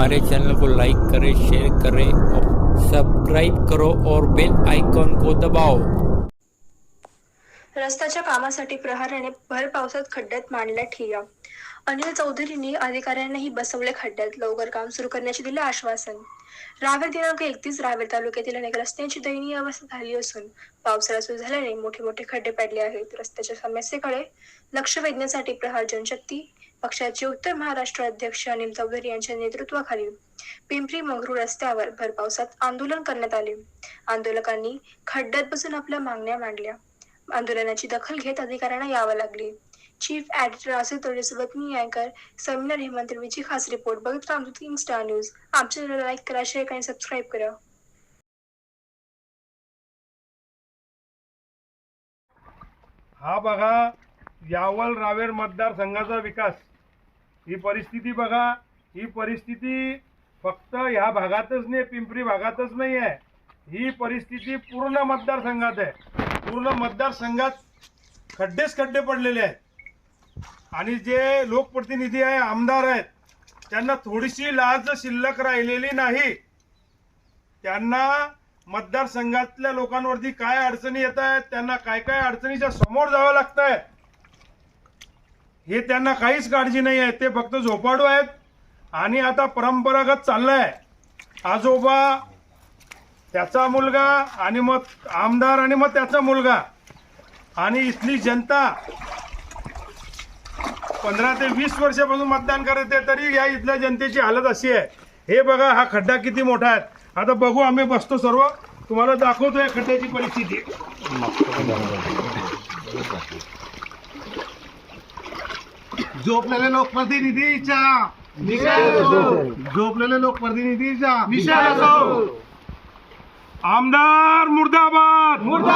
हमारे चैनल को लाइक करें शेयर करें और सब्सक्राइब करो और बेल आइकॉन को दबाओ। रस्त्याच्या कामासाठी प्रहाराने भर पावसात खड्ड्यात मांडला ठिया। अनिल चौधरींनी अधिकाऱ्यांनाही बसवले खड्ड्यात लवकर काम सुरू करण्याचे दिले आश्वासन। रावेर दिनांक एकतीस रावेर तालुक्यातील अनेक रस्त्यांची दयनीय अवस्था झाली असून पावसाळा सुरू झाल्याने मोठे मोठे खड्डे पडले आहेत. रस्त्याच्या समस्येकडे लक्ष वेधण्यासाठी प्रहार जनशक्ती पक्षाचे उत्तर महाराष्ट्र अध्यक्ष अनिल चौधरी यांच्या नेतृत्वाखाली पिंपरी मंगरू रस्त्यावर भर पावसात आंदोलन करण्यात आले. आंदोलकांनी खड्ड्यात बसून आपल्या मागण्या मांडल्या. आंदोलनाची दखल घेत अधिकाऱ्यांना यावं लागले. चीफ एडिटर असे तोडेसोबत मी अँकर सेमिनार हेमंत विजय खास रिपोर्ट बघत रामदूत किंग स्टार न्यूज. आमच्या चॅनलला लाईक करा शेअर आणि सबस्क्राईब करा. हा बघा यावल रावेर मतदारसंघाचा विकास. ही परिस्थिती बघा ही परिस्थिती फक्त ह्या भागातच नाही पिंपरी भागातच नाही आहे. ही परिस्थिती पूर्ण मतदारसंघात आहे. पूर्ण मतदारसंघात खड्डेच खड्डे पडलेले आहेत. आणि जे लोकप्रतिनिधी आहे आमदार आहेत त्यांना थोडीशी लाज शिल्लक राहिलेली नाही. त्यांना मतदारसंघातल्या लोकांवरती काय अडचणी येत आहेत त्यांना काय काय अडचणीच्या समोर जावं लागतंय हे त्यांना काहीच काळजी नाही आहे. ते फक्त झोपाडू आहेत. आणि आता परंपरागत चाललंय. आजोबा त्याचा मुलगा आणि मग आमदार आणि मग त्याचा मुलगा. आणि इथली जनता पंधरा ते वीस वर्षापासून मतदान करते तरी या इथल्या जनतेची हालत अशी आहे. हे बघा हा खड्डा किती मोठा आहे. आता बघू आम्ही बसतो सर्व. तुम्हाला दाखवतो या खड्ड्याची परिस्थिती. झोपलेले लोकप्रतिनिधीच्या झोपलेले लोकप्रतिनिधीच्या आमदार मुर्दाबाद.